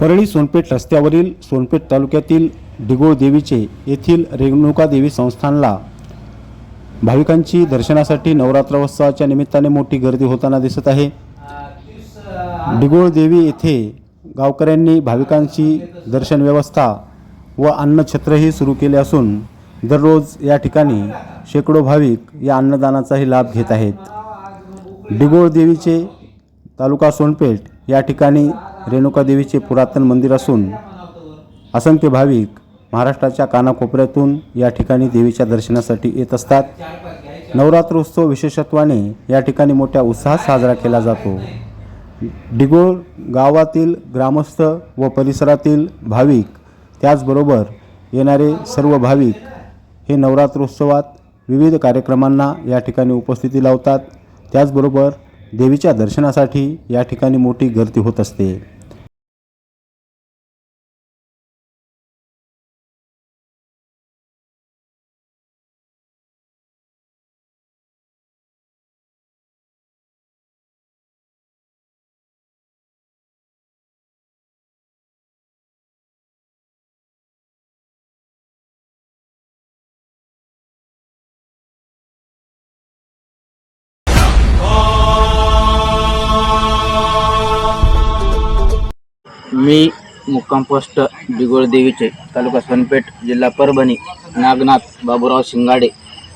परळी सोनपेठ रस्त्यावरील सोनपेठ तालुक्यातील डिगोळ देवीचे येथील रेणुका देवी संस्थानला भाविकांची दर्शनासाठी नवरात्रोत्सवाच्या निमित्ताने मोठी गर्दी होताना दिसत आहे. डिगोळ देवी येथे गावकऱ्यांनी भाविकांची दर्शन व्यवस्था व अन्नछत्रही सुरू केले असून दररोज या ठिकाणी शेकडो भाविक या अन्नदानाचाही लाभ घेत आहेत. डिगोळ देवीचे तालुका सोनपेठ या ठिकाणी रेणुकादेवीचे पुरातन मंदिर असून असंख्य भाविक महाराष्ट्राच्या कानाकोपऱ्यातून या ठिकाणी देवीच्या दर्शनासाठी येत असतात. नवरात्रोत्सव विशेषत्वाने या ठिकाणी मोठ्या उत्साहात साजरा केला जातो. डिगोळ गावातील ग्रामस्थ व परिसरातील भाविक त्याचबरोबर येणारे सर्व भाविक हे नवरात्रोत्सवात विविध कार्यक्रमांना या ठिकाणी उपस्थिती लावतात. त्याचबरोबर देवीच्या दर्शनासाठी या ठिकाणी मोठी गर्दी होत असते. मी मुक्काम पोस्ट देवीचे तालुका सनपेठ जिल्हा परभणी नागनाथ बाबूराव शिंगाडे.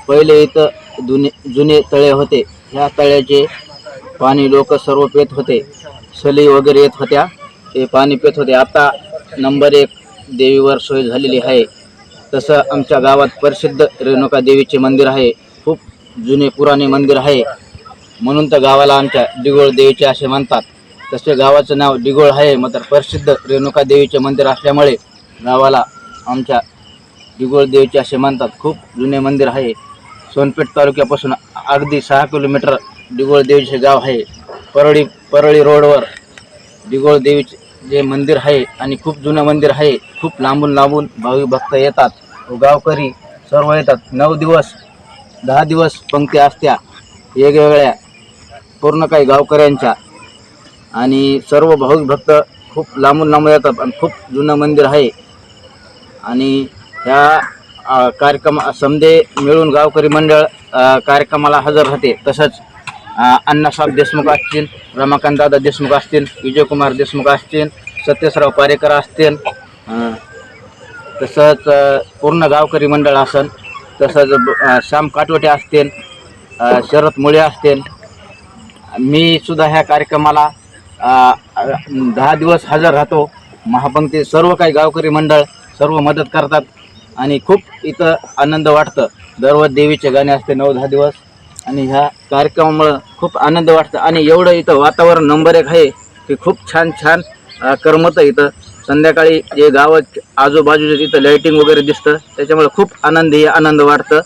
पहिले इथं जुने जुने तळे होते. ह्या तळ्याचे पाणी लोक सर्व पेत होते. सली वगैरे येत होत्या. ते पाणी पेत होते. आता नंबर एक देवीवर सोय झालेली आहे. तसं आमच्या गावात प्रसिद्ध रेणुका देवीचे मंदिर आहे. खूप जुने पुराणे मंदिर आहे. म्हणून तर गावाला आमच्या डिगोळ देवीचे असे म्हणतात. तसे गावाचं नाव डिगोळ आहे मात्र प्रसिद्ध रेणुका देवीचे मंदिर असल्यामुळे गावाला आमच्या डिगोळ देवीचे असे म्हणतात खूप जुने मंदिर आहे. सोनपेठ तालुक्यापासून अगदी सहा किलोमीटर डिगोळ देवीचे गाव आहे. परळी परळी रोडवर डिगोळ देवीचे जे मंदिर आहे आणि खूप जुनं मंदिर आहे खूप लांबून लांबून भावी भक्त येतात. व गावकरी सर्व येतात. नऊ दिवस दहा दिवस पंक्ती असत्या. वेगवेगळ्या पूर्ण काही गावकऱ्यांच्या आणि सर्व भाविक भक्त खूप लांबून लांबून येतात आणि खूप जुनं मंदिर आहे. आणि ह्या कार्यक्रम समदे मिळून गावकरी मंडळ कार्यक्रमाला हजर राहते. तसंच अण्णासाहेब देशमुख असतील रमाकांत दादा देशमुख असतील विजयकुमार देशमुख असतील सत्यसराव पारेकर असतील तसंच पूर्ण गावकरी मंडळ असेल तसंच श्याम काटवटे असतील शरद मुळे असतील. मी सुद्धा ह्या कार्यक्रमाला दहा दिवस हजर राहतो. महापंक्ती सर्व काही गावकरी मंडळ सर्व मदत करतात आणि खूप इथं आनंद वाटतं. दररोज देवीचे गाणे असते नऊ दहा दिवस. आणि ह्या कार्यक्रमामुळं खूप आनंद वाटतं. आणि एवढं इथं वातावरण नंबर एक आहे की खूप छान छान करमतं इथं. संध्याकाळी जे गावात आजूबाजूचे तिथं लाईटिंग वगैरे दिसतं. त्याच्यामुळे खूप आनंदी आनंद वाटतं.